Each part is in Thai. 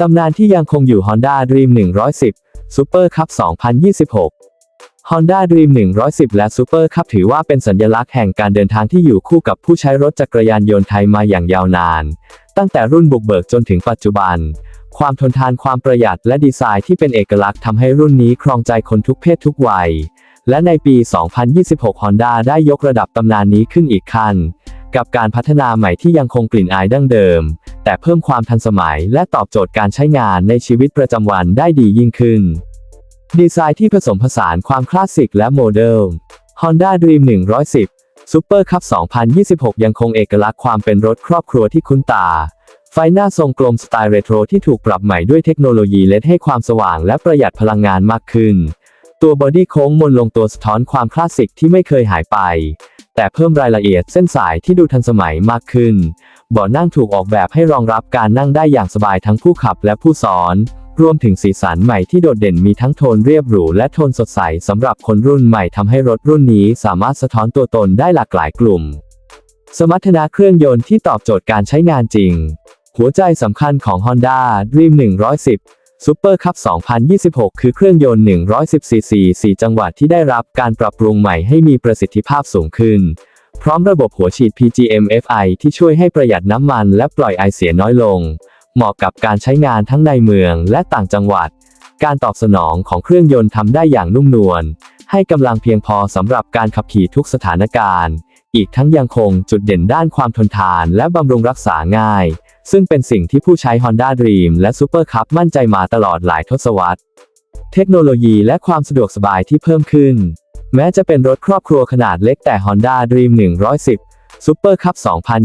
ตำนานที่ยังคงอยู่ Honda Dream 110 Super Cup 2026 Honda Dream 110 และ Super Cup ถือว่าเป็นสัญลักษณ์แห่งการเดินทางที่อยู่คู่กับผู้ใช้รถจักรยานยนต์ไทยมาอย่างยาวนาน ตั้งแต่รุ่นบุกเบิกจนถึงปัจจุบัน ความทนทานความประหยัดและดีไซน์ที่เป็นเอกลักษณ์ทำให้รุ่นนี้ครองใจคนทุกเพศทุกวัย และในปี 2026 Honda ได้ยกระดับตำนานนี้ขึ้นอีกขั้น กับการพัฒนาใหม่ที่ยังคงกลิ่นอายดั้งเดิม แต่เพิ่มความทันสมัยและตอบโจทย์การใช้งานในชีวิตประจำวันได้ดียิ่งขึ้น ดีไซน์ที่ผสมผสานความคลาสสิกและโมเดิร์น Honda Dream 110 Super Cup 2026 ยังคงเอกลักษณ์ความเป็นรถครอบครัวที่คุ้นตาไฟหน้าทรงกลมสไตล์เรโทรที่ถูกปรับใหม่ด้วยเทคโนโลยีเลดให้ความสว่างและประหยัดพลังงานมากขึ้น ตัวบอดี้โค้งมนลงตัวสะท้อนความคลาสสิกที่ไม่เคยหายไป แต่เพิ่มรายละเอียดเส้นสายที่ดูทันสมัยมากขึ้นเบาะนั่งถูกออกแบบให้รองรับการนั่งได้อย่างสบายทั้งผู้ขับและผู้ซ้อน รวมถึงสีสันใหม่ที่โดดเด่นมีทั้งโทนเรียบหรูและโทนสดใสสำหรับคนรุ่นใหม่ทำให้รถรุ่นนี้สามารถสะท้อนตัวตนได้หลากหลายกลุ่ม สมรรถนะเครื่องยนต์ที่ตอบโจทย์การใช้งานจริง หัวใจสำคัญของ Honda Dream 110 Super Cup 2026 คือเครื่องยนต์ 110 cc 4จังหวะที่ได้รับการปรับปรุงใหม่ให้มีประสิทธิภาพสูงขึ้น พร้อมระบบหัวฉีด PGM-FI ที่ช่วยให้ประหยัดน้ำมันและปล่อยไอเสียน้อยลง เหมาะกับการใช้งานทั้งในเมืองและต่างจังหวัด การตอบสนองของเครื่องยนต์ทำได้อย่างนุ่มนวล ให้กำลังเพียงพอสำหรับการขับขี่ทุกสถานการณ์ อีกทั้งยังคงจุดเด่นด้านความทนทานและบำรุงรักษาง่าย ซึ่งเป็นสิ่งที่ผู้ใช้ Honda Dream และ Super Cup มั่นใจมาตลอดหลายทศวรรษ เทคโนโลยีและความสะดวกสบายที่เพิ่มขึ้น แม้จะเป็นรถครอบครัวขนาดเล็กแต่ Honda Dream 110 Super Cup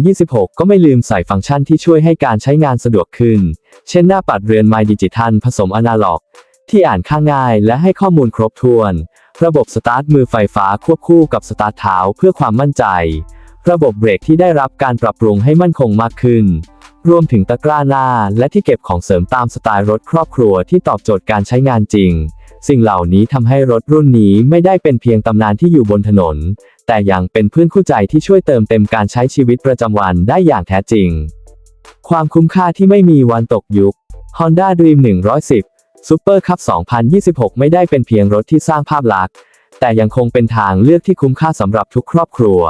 2026 ก็ไม่ลืมใส่ฟังก์ชันที่ช่วยให้การใช้งานสะดวกขึ้น เช่นหน้าปัดเรือนไมดิจิทัลผสมอนาล็อก ที่อ่านค่างง่ายและให้ข้อมูลครบถ้วน ระบบสตาร์ทมือไฟฟ้าควบคู่กับสตาร์ทเท้าเพื่อความมั่นใจ ระบบเบรกที่ได้รับการปรับปรุงให้มั่นคงมากขึ้น รวมถึงตะกร้าหน้าและที่เก็บของเสริมตามสไตล์รถครอบครัวที่ตอบโจทย์การใช้งานจริง สิ่งเหล่านี้ทำให้รถรุ่นนี้ไม่ได้เป็นเพียงตำนานที่อยู่บนถนน แต่ยังเป็นเพื่อนคู่ใจที่ช่วยเติมเต็มการใช้ชีวิตประจำวันได้อย่างแท้จริง ความคุ้มค่าที่ไม่มีวันตกยุค Honda Dream 110 Super Cup 2026 ไม่ได้เป็นเพียงรถที่สร้างภาพลักษณ์ แต่ยังคงเป็นทางเลือกที่คุ้มค่าสำหรับทุกครอบครัว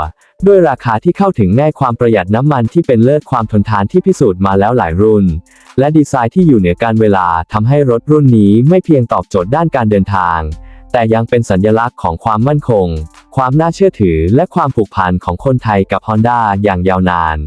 ด้วยราคาที่เข้าถึงง่ายความประหยัดน้ำมันที่เป็นเลิศความทนทานที่พิสูจน์มาแล้วหลายรุ่น และดีไซน์ที่อยู่เหนือการเวลาทำให้รถรุ่นนี้ไม่เพียงตอบโจทย์ด้านการเดินทาง แต่ยังเป็นสัญลักษณ์ของความมั่นคง ความน่าเชื่อถือ และความผูกพันของคนไทยกับ Honda อย่างยาวนาน